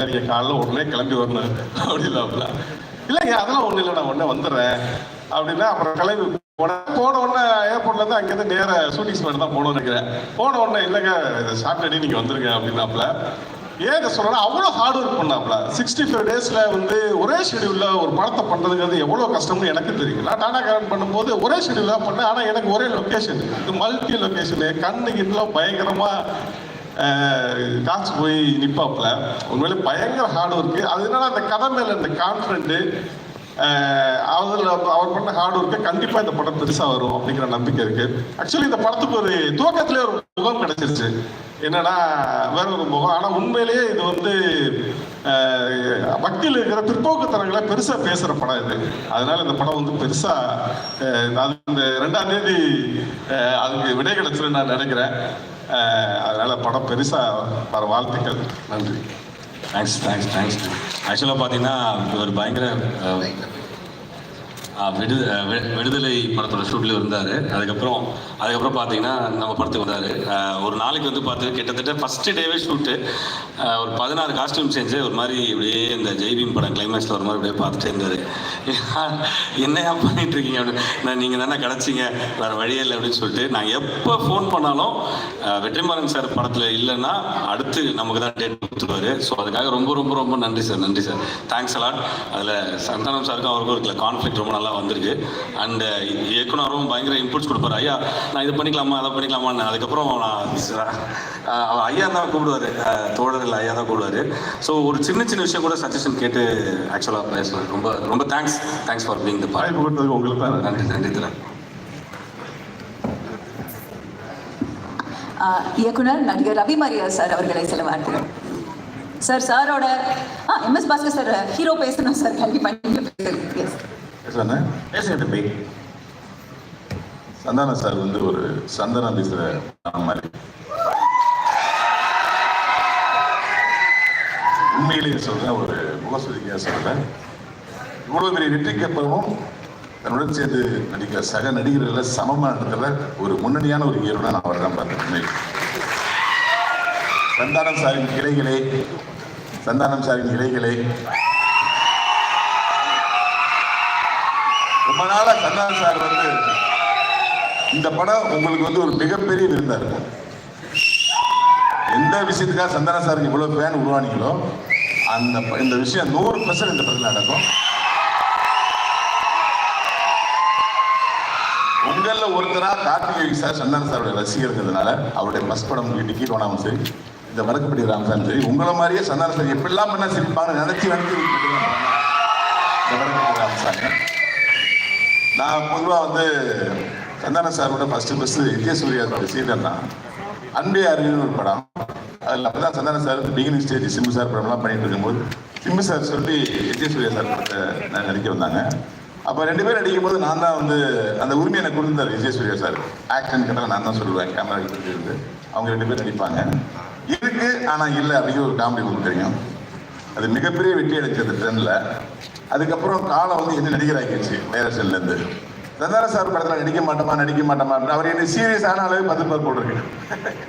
இல்லை நீங்கள் காலைல உடனே கிளம்பி வரணும். அப்படின்னாப்புல இல்லைங்க அதெல்லாம் ஒன்றும் இல்லை நான் உடனே வந்துடுறேன். அப்படின்னா அப்புறம் கிளம்பி போனேன் போன உடனே ஏர்போர்ட்லேருந்து அங்கேருந்து நேர ஷூட்டிங் ஸ்பாட் தான் போகணும்னு நினைக்கிறேன். போன உடனே இல்லைங்க சாட்டர்டே நீங்கள் வந்துருங்க அப்படின்னாப்புல. ஏன் சொல்லணும் அவ்வளோ ஹார்ட் ஒர்க் பண்ணாப்ல சிக்ஸ்டி ஃபைவ் டேஸில் வந்து ஒரே ஷெடியூலில் ஒரு படத்தை பண்ணுறதுங்கிறது எவ்வளோ கஷ்டம்னு எனக்கு தெரியும். நான் டாடா கரண்ட் பண்ணும்போது ஒரே ஷெடியூலாக பண்ணேன் ஆனால் எனக்கு ஒரே லொக்கேஷன் இது மல்டி லொக்கேஷனு கண்ணு இன்னும் பயங்கரமாக காசு போய் நிற்பாப்புல உண்மையிலே பயங்கர ஹார்ட் ஒர்க்கு என்னன்னா அந்த கதை மேலே அந்த கான்ஃபிடென்ட்டு அதில் அவர் பண்ண ஹார்ட் ஒர்க்கு கண்டிப்பாக இந்த படம் பெருசாக வரும் அப்படிங்கிற நம்பிக்கை இருக்கு. ஆக்சுவலி இந்த படத்துக்கு ஒரு துவக்கத்திலே ஒரு முகம் கிடைச்சிருச்சு. என்னன்னா வேற ஒரு முகம். ஆனால் உண்மையிலேயே இது வந்து மக்கள் இருக்கிற பிற்போக்குத்தனங்களை பெருசாக பேசுகிற படம் இது. அதனால இந்த படம் வந்து பெருசாக அது இந்த ரெண்டாம் தேதி அதுக்கு விடை கிடைச்சிருன்னு நான் நினைக்கிறேன். அதனால படம் பெருசாக வர வாழ்த்துக்கள் நன்றி. தேங்க்ஸ் தேங்க்ஸ் தேங்க்ஸ் ஆக்சுவலாக பார்த்தீங்கன்னா ஒரு பயங்கர அஹ், விடு விடுதலை படத்தோட ஷூட்டில் இருந்தார். அதுக்கப்புறம் அதுக்கப்புறம் பார்த்தீங்கன்னா நம்ம படத்துக்கு வந்தார். ஒரு நாளைக்கு வந்து பார்த்து கிட்டத்தட்ட ஃபஸ்ட்டு டேவே ஷூட்டு ஒரு பதினாறு காஸ்டியூம் செஞ்சு ஒரு மாதிரி இப்படியே இந்த ஜெய்பீம் படம் கிளைமேக்ஸில் ஒரு மாதிரி அப்படியே பார்த்துட்டே இருந்தார். என்னையா பண்ணிட்டு இருக்கீங்க அப்படின்னு நான் நீங்கள் தானே கிடச்சிங்க வேறு வழியே இல்லை அப்படின்னு சொல்லிட்டு நான் எப்போ ஃபோன் பண்ணாலும் வெற்றிமாறன் சார் படத்தில் இல்லைன்னா அடுத்து நமக்கு தான் டேட் கொடுத்துருவாரு. ஸோ அதுக்காக ரொம்ப ரொம்ப ரொம்ப நன்றி சார் நன்றி சார். தேங்க்ஸ் அலாட் அதில் சந்தானம் சாருக்கும் அவருக்கும் இருக்கிற கான்ஃப்ளிக் ரொம்ப நல்லா வந்திருக்கு. அண்ட் இயக்குனரும் பயங்கர இன்புட்ஸ் கொடுப்பாரு. ஐயா நான் இது பண்ணிக்கலாமா? அதை பண்ணிக்கலாமான்னு. அதுக்கப்புறம் நான் ஐயா தான் கூப்பிடுவார். தோழர் இல்லை ஐயா தான் கூப்பிடுவாரு. ஸோ ஒரு சின்ன சின்ன விஷயம் கூட சஜஷன் கேட்டு ஆக்சுவலாக பேசுவார் ரொம்ப ரொம்ப thanks thanks for being the கொடுத்ததுக்கு உங்களுக்கு நன்றி. நன்றி தரேன் இயக்குனர் நடிகர் ரவி மரியா சார் அவர்களை சில வார்த்தைகள் சார் சாரோட ஆ எம்எஸ் பாஸ்கர் சார் ஹீரோ பேசணும் சார். கண்டிப்பாக எஸ் பேசுங்க தம்பி. சந்தான சார் வந்து ஒரு சந்தனம் பேசுற மாதிரி. உண்மையிலேயே சொல்றேன் ஒரு முகஸ்துதிக்காக சொல்றேன். இவ்வளவு பெரிய வெற்றிக்கு அப்புறமும் தன்னுடன் சேர்ந்து நடிக்கிற சக நடிகர்களில் சமமா இருக்கிற ஒரு முன்னணியான ஒரு ஹீரோனா நான் அவரை தான் பார்த்தேன். சந்தானம் சாரின் கிளைகளே சந்தானம் சாரின் இலைகளே. ரொம்ப நாளா கண்ணா சார் வந்து இந்த படம் உங்களுக்கு வந்து ஒரு மிகப்பெரிய விருந்தா இருக்கும் எந்த விஷயத்துக்காக சந்தான சாருக்கு இவ்வளவு ஃபேன் உருவானீங்களோ அந்த ப- இந்த விஷயம் நூறு பர்சன்ட் இந்த படத்தில் நடக்கும். உங்களில் ஒருத்தரா கார்த்திகேயன் சார் சந்தான சாருடைய ரசிகர்கிறதுனால அவருடைய பஸ் படம் வீட்டுக்கு போனாலும் சரி இந்த வடக்குப்படி ராமசாமி சரி உங்களை மாதிரியே சந்தான சார் எப்படிலாம் பண்ண சிரிப்பாங்கன்னு நினைச்சு நினைச்சு இந்த வடக்குப்படி ராமசாமி. நான் பொதுவாக வந்து சந்தான சாரோட first first Vijaya Surya serial தான் அன்பே அறிவுன்னு ஒரு படம். அதில் அப்போ தான் Santhana sir beginning stage Simbu sir படம்லாம் பண்ணிட்டு இருக்கும்போது சிம்பு சார் சொல்லி விஜய் சூர்யா சார் படத்தை நான் நடிக்க வந்தாங்க. அப்போ ரெண்டு பேரும் நடிக்கும் போது நான் தான் வந்து அந்த உரிமை எனக்கு கொடுத்தாரு விஜய் சூர்யா சார். ஆக்ஷன் கேட்டால் நான் தான் சொல்லுவேன் கேமரா இருந்து அவங்க ரெண்டு பேரும் நடிப்பாங்க. இருக்கு ஆனால் இல்லை அப்படிங்கிற ஒரு காமெடி உங்களுக்கு தெரியும். அது மிகப்பெரிய வெற்றி அடைச்சது ட்ரெண்டில் அதுக்கப்புறம் காலம் வந்து என்ன நடிகராக்கிடுச்சு டைரக்ஷன்லேருந்து சந்தான சார் படத்தில் நடிக்க மாட்டோமா நடிக்க மாட்டோமா? அவர் என்ன சீரியஸ் அளவு பத்து பேர் போட்டிருக்கு.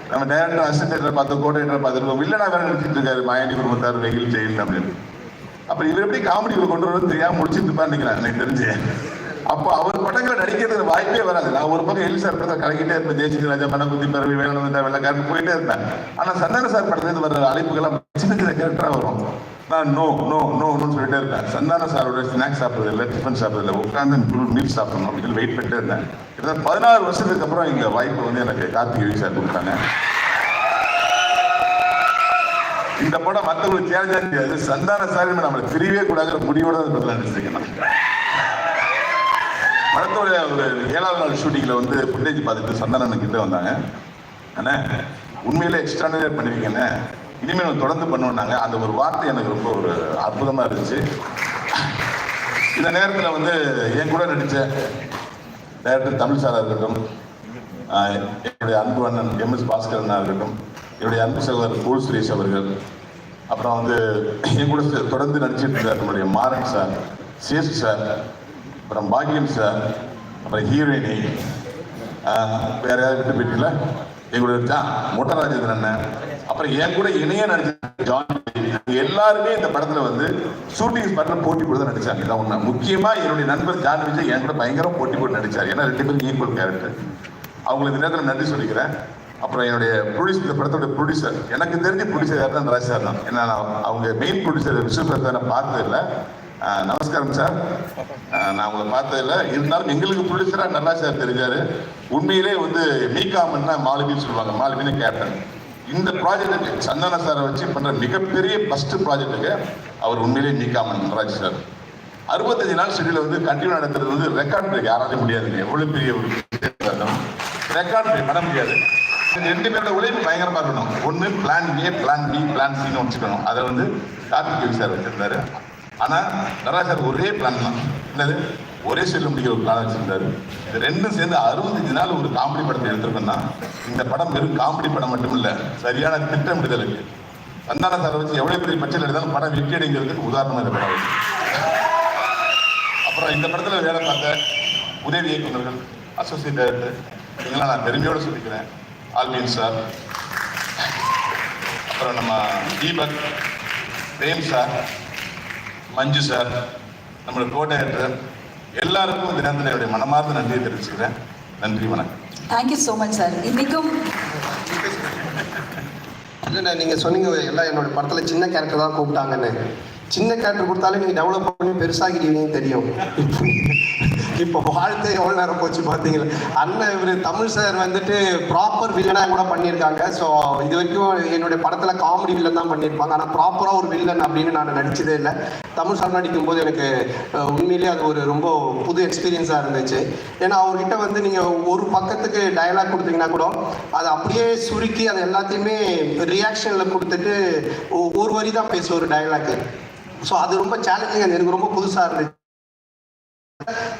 நம்ம டேரக்டர் அசிஸ்டன்ட் பார்த்து கோடைட்டர் பார்த்துருக்கோம் இல்லைனா வேற நடிச்சிட்டு இருக்காரு மாயாண்டி குடும்பத்தார் வெயில் ஜெயில் அப்படின்னு. அப்புறம் இவர் எப்படி காமெடி கொண்டு வரது தெரியாம முடிச்சுட்டு இருப்பான்னு நினைக்கிறேன் எனக்கு தெரிஞ்சு. அப்போ அவர் படங்களை நடிக்கிறதுக்கு வாய்ப்பே வராது. நான் ஒரு பக்கம் எல் சார் படத்தை கலக்கிட்டே இருப்பேன் தேசிய ராஜா மனகுத்தி பரவி வேணும் வந்தா வெள்ளக்காரன் போயிட்டே இருப்பேன். ஆனா சந்தான சார் படத்துல வர அழைப்புகள்லாம் சின்ன சின்ன கேரக்டரா வரும். நான் நோ நோ நோன்னு சொல்லிட்டே இருப்பேன் சந்தான சாரோட ஸ்நாக்ஸ் சாப்பிட்றது இல்லை டிஃபன் சாப்பிட்றது இல்லை உட்காந்து மீல் சாப்பிடணும் அப்படின்னு சொல்லி வெயிட் பண்ணிட்டே இருந்தேன் கிட்டத்தட்ட பதினாறு வருஷத்துக்கு அப்புறம் இந்த வாய்ப்பு வந்து எனக்கு கார்த்திகை சார் கொடுத்தாங்க. இந்த படம் மற்றவங்களுக்கு சேலஞ்சா தெரியாது. சந்தான சாரி நம்மளை பிரியவே கூடாது முடிவோட இந்த படத்தில் படத்தோட ஒரு ஏழாவது நாள் ஷூட்டிங்கில் வந்து ஃபுட்டேஜ் பார்த்துட்டு சந்தானன் கிட்ட வந்தாங்க. அண்ணே உண்மையிலே எக்ஸ்ட்ரானரியாக பண்ணுவீங்கண்ணே இனிமேல் நம்ம தொடர்ந்து பண்ணுவோம்னாங்க அந்த ஒரு வார்த்தை எனக்கு ரொம்ப ஒரு அற்புதமாக இருந்துச்சு. இந்த நேரத்தில் வந்து என் கூட நடித்த டேரக்டர் தமிழ் சாராக இருக்கட்டும் என்னுடைய அன்பு அண்ணன் எம் எஸ் பாஸ்கரனா இருக்கட்டும் என்னுடைய அன்பு சகோதரர் கோல் சுரேஷ் அவர்கள் அப்புறம் வந்து என் கூட தொடர்ந்து நடிச்சிட்டு இருந்தார் நம்முடைய மாறன் சார் சேசு சார் அப்புறம் பாக்கியம் சார் அப்புறம் ஹீரோயினி வேற யாராவது விட்டு போயிட்டீங்களா? எங்களோட இருக்கா மொட்டராஜேந்திரன் அண்ணன். அப்புறம் என் கூட இணைய நடிச்ச ஜான் எல்லாருமே இந்த படத்துல வந்து ஷூட்டிங் ஸ்பாட்ல போட்டி போட்டு தான் நடிச்சாங்க. இதான் ஒண்ணு முக்கியமா என்னுடைய நண்பர் ஜான் விஜய் என் கூட பயங்கரம் போட்டி போட்டு நடிச்சார். ஏன்னா ரெண்டு பேரும் ஈக்குவல் கேரக்டர் அவங்களுக்கு நேரத்தில் நன்றி சொல்லிக்கிறேன். அப்புறம் என்னுடைய ப்ரொடியூசர் இந்த படத்தோட ப்ரொடியூசர் எனக்கு தெரிஞ்ச ப்ரொடியூசர் யார் தான் ராஜ் சார் தான். ஏன்னா நான் அவங்க மெயின் ப்ரொடியூசர் விஸ்வபிரதா நான் பார்த்தது இல்லை. நமஸ்காரம் சார். நான் உங்களை பார்த்ததில்ல இருந்தாலும் எங்களுக்கு ப்ரொடியூசராக நல்லா சார் தெரிஞ்சாரு. உண்மையிலே வந்து மீகாமன்னா மாலுமின்னு சொல்லுவாங்க மாலுமின்னு கேப்டன் இந்த ப்ராஜெக்ட்டுக்கு சந்தான சாரை வச்சு பண்ற மிகப்பெரிய ஃபர்ஸ்ட் ப்ராஜெக்ட்டுக்கு அவர் உண்மையிலேயே மீகாமன் நடராஜ் சார். அறுபத்தஞ்சு நாள் ஷெடியூல வந்து கண்டினியூ நடத்துறது வந்து ரெக்கார்ட் பிரேக் யாராலையும் முடியாதுங்க. எவ்வளவு பெரிய ஒரு ரெக்கார்ட் பிரேக் பண்ண முடியாது. ரெண்டு பேரோட உழைப்பு பயங்கரமா இருக்கணும். ஒன்னு plan A plan B plan சின்னு வச்சுக்கணும். அதை வந்து கார்த்திக் சார் வச்சிருந்தாரு. ஆனால் நடராஜ் ஒரே பிளான் தான். என்னது? ஒரே செல்லு முடிக்கிற ஒரு பிளான் வச்சிருந்தாரு. இது ரெண்டும் சேர்ந்து அறுபத்தஞ்சு நாள் ஒரு காமெடி படத்தை எடுத்திருக்கோம்னா இந்த படம் வெறும் காமெடி படம் மட்டும் இல்லை சரியான திட்டமிடுதலுக்கு. சந்தான சாரை வச்சு எவ்வளோ பெரிய பட்சத்தில் எடுத்தாலும் படம் வெற்றி அடைங்கிறதுக்கு உதாரணம் இந்த படம். அப்புறம் இந்த படத்தில் வேலை பார்த்த உதவி இயக்குநர்கள் அசோசியேட் டைரக்டர் இதெல்லாம் நான் பெருமையோடு சொல்லிக்கிறேன். ஆல்பின் சார். அப்புறம் நம்ம தீபக் பிரேம் சார். மஞ்சு சார் நம்மளோட கோ டைரக்டர் எல்லாருக்கும் இந்த நேரத்தில் என்னுடைய மனமார்ந்த நன்றியை தெரிவிச்சுக்கிறேன். நன்றி வணக்கம். தேங்க்யூ ஸோ மச் சார் இன்னைக்கும் இல்லைண்ணே நீங்கள் சொன்னீங்க எல்லாம் என்னோட படத்தில் சின்ன கேரக்டர் தான் கூப்பிட்டாங்கன்னு. சின்ன கேரக்டர் கொடுத்தாலே நீங்கள் டெவலப் பண்ணி பெருசாகிடுவீங்கன்னு தெரியும். இப்போ வாழ்க்கை எவ்வளோ நேரம் போச்சு பார்த்தீங்களா அண்ணன் இவர் தமிழ் சார் வந்துட்டு ப்ராப்பர் வில்லனாக கூட பண்ணியிருக்காங்க. ஸோ இது வரைக்கும் என்னுடைய படத்தில் காமெடி வில்லன் தான் பண்ணியிருப்பாங்க. ஆனால் ப்ராப்பராக ஒரு வில்லன் அப்படின்னு நான் நடிச்சதே இல்லை. தமிழ் சார் நடிக்கும்போது எனக்கு உண்மையிலேயே அது ஒரு ரொம்ப புது எக்ஸ்பீரியன்ஸாக இருந்துச்சு. ஏன்னா அவர்கிட்ட வந்து நீங்கள் ஒரு பக்கத்துக்கு டயலாக் கொடுத்தீங்கன்னா கூட அதை அப்படியே சுருக்கி அது எல்லாத்தையுமே ரியாக்ஷனில் கொடுத்துட்டு ஒ- ஒரு வரி தான் பேசுவார் டயலாக்கு ஸோ அது ரொம்ப சேலஞ்சிங் எனக்கு ரொம்ப புதுசாக இருந்துச்சு.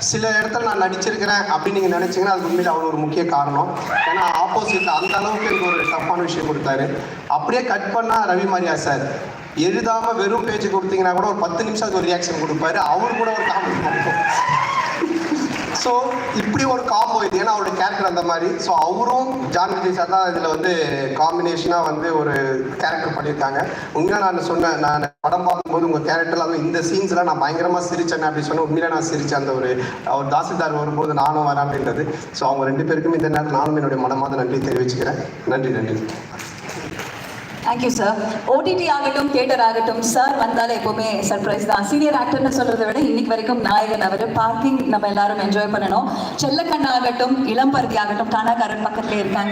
சில இடத்துல நான் நடிச்சிருக்கிறேன் அப்படின்னு நீங்கள் நினச்சிங்கன்னா அது உண்மையில் அவர் ஒரு முக்கிய காரணம். ஏன்னா ஆப்போசிட்டில் அந்த அளவுக்கு எனக்கு ஒரு டஃப்பான விஷயம் கொடுத்தாரு. அப்படியே கட் பண்ணால் ரவி மாரியா சார் எழுதாமல் வெறும் பேச்சு கொடுத்தீங்கன்னா கூட ஒரு பத்து நிமிஷம் ஒரு ரியாக்ஷன் கொடுப்பாரு. அவர் கூட ஒரு காமெடி ஸோ இப்படி ஒரு காம்போ இது ஏன்னா அவரோட கேரக்டர் அந்த மாதிரி. ஸோ அவரும் ஜான் விஜய் சார் தான் இதில் வந்து காம்பினேஷனாக வந்து ஒரு கேரக்டர் பண்ணியிருக்காங்க. உண்மையாக நான் சொன்னேன். நான் படம் பார்க்கும்போது உங்கள் கேரக்டர் அதுவும் இந்த சீன்ஸ்லாம் நான் பயங்கரமாக சிரிச்சேன் அப்படின்னு சொன்னேன். உண்மையில நான் சிரிச்சேன். அந்த ஒரு அவர் தாசில்தார் வரும்போது நானும் வரேன் அப்படின்றது. ஸோ அவங்க ரெண்டு பேருக்கும் இந்த நேரத்தில் நானும் என்னுடைய மனமாத நன்றி தெரிவிச்சுக்கிறேன். நன்றி நன்றி. தேங்க்யூ சார் ஓடிடி ஆகட்டும் தியேட்டர் ஆகட்டும் சார் வந்தாலே எப்பவுமே சர்ப்ரைஸ் தான். சீனியர் ஆக்டர்னு சொல்றதை விட இன்னைக்கு வரைக்கும் நாயகன் அவர் பார்க்கிங் நம்ம எல்லாரும் என்ஜாய் பண்ணணும். செல்லக்கண்ணாகட்டும் ஆகட்டும் இளம்பருத்தி ஆகட்டும் டானாக்காரன் பக்கத்துல இருக்காங்க.